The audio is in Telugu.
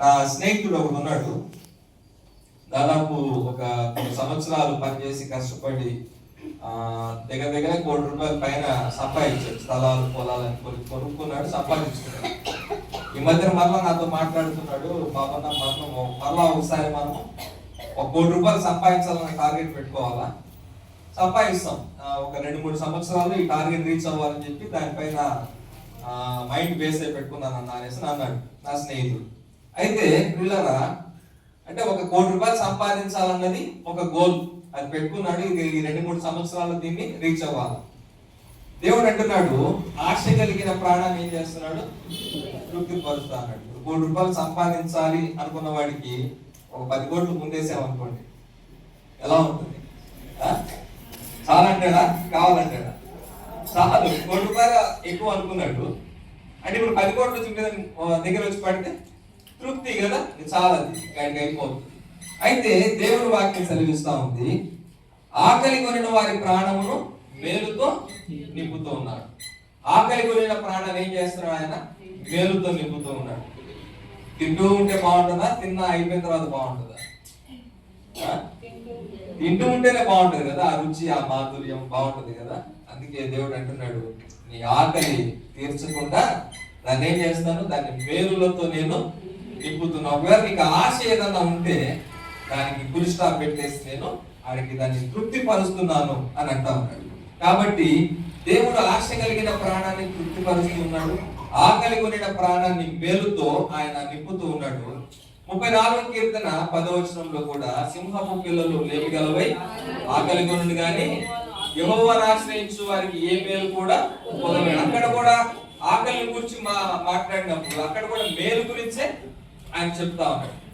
నా స్నేహితుడు ఒకడు ఉన్నాడు. దాదాపు ఒక సంవత్సరాలు పనిచేసి కష్టపడి దగ్గర దగ్గర కోటి రూపాయల పైన సంపాదించాడు. స్థలాలు పొలాలు అని కొనుక్కున్నాడు సంపాదించుకున్నాడు. ఈ మధ్యన మరలా నాతో మాట్లాడుతున్నాడు. పాపన్న మనం మరలా ఒకసారి మనం ఒక కోటి రూపాయలు సంపాదించాలని టార్గెట్ పెట్టుకోవాలా? సంపాదిస్తాం. ఒక రెండు మూడు సంవత్సరాలు ఈ టార్గెట్ రీచ్ అవ్వాలని చెప్పి దానిపైన మైండ్ బేస్ అయి పెట్టుకున్నాను అన్న అనేసి అన్నాడు నా స్నేహితుడు. అయితే పిల్లరా అంటే ఒక కోటి రూపాయలు సంపాదించాలన్నది ఒక గోల్ అది పెట్టుకున్నాడు ఇది ఈ రెండు మూడు సంవత్సరాలు దీన్ని రీచ్ అవ్వాలి. దేవుడు అంటున్నాడు ఆశ కలిగిన ప్రాణాన్ని ఏం చేస్తున్నాడు? తృప్తి పరుస్తున్నాడు కోటి రూపాయలు సంపాదించాలి అనుకున్న వాడికి ఒక పది కోట్లు ముందేసామనుకోండి ఎలా ఉంటుంది? చాలా అంటాడా కావాలంటాడా చాలు. కోటి రూపాయలు ఎక్కువ అనుకున్నాడు. అంటే ఇప్పుడు పది కోట్లు వచ్చి మీద దగ్గర వచ్చి పడితే తృప్తి కదా? చాలా అయిపోతుంది. అయితే దేవుని వాక్యం సెలవిస్తా ఉంది. ఆకలి కొనిన వారి ప్రాణమును మేలుతో నింపుతూ ఉన్నాడు. ఆకలి కొనిన ప్రాణం ఏం చేస్తున్నాడు ఆయన? మేలుతో నింపుతూ ఉన్నాడు. తింటూ ఉంటే బాగుంటుందా? తిన్నా అయిపోయిన తర్వాత బాగుంటుందా? తింటూ ఉంటేనే బాగుంటుంది కదా? ఆ రుచి ఆ మాధుర్యం బాగుంటుంది కదా? అందుకే దేవుడు అంటున్నాడు నీ ఆకలి తీర్చకుండా దాన్ని ఏం చేస్తాను? దాన్ని మేలులతో నేను నింపుతున్నా ఒకవేళ నీకు ఆశ ఏదన్నా ఉంటే దానికి ఫుల్ స్టాప్ పెట్టేసి నేను ఆడికి దాన్ని తృప్తి పరుస్తున్నాను అని అంటా ఉన్నాడు. కాబట్టి దేవుడు ఆశ కలిగిన ప్రాణాన్ని తృప్తి ఉన్నాడు. ఆకలి కొనిన ప్రాణాన్ని మేలుతో ఆయన నింపుతూ ఉన్నాడు. ముప్పై నాలుగు కీర్తన పదవచనంలో కూడా సింహపు పిల్లలు లేవిగలవై ఆకలి కొనుడు గాని యెహోవాను ఆశ్రయించు వారికి ఏ మేలు కూడా పొందలేడు. అక్కడ కూడా ఆకలిని గురించి మా మాట్లాడినప్పుడు అక్కడ కూడా మేలు గురించే ఆయన చెప్తా ఉన్నాడు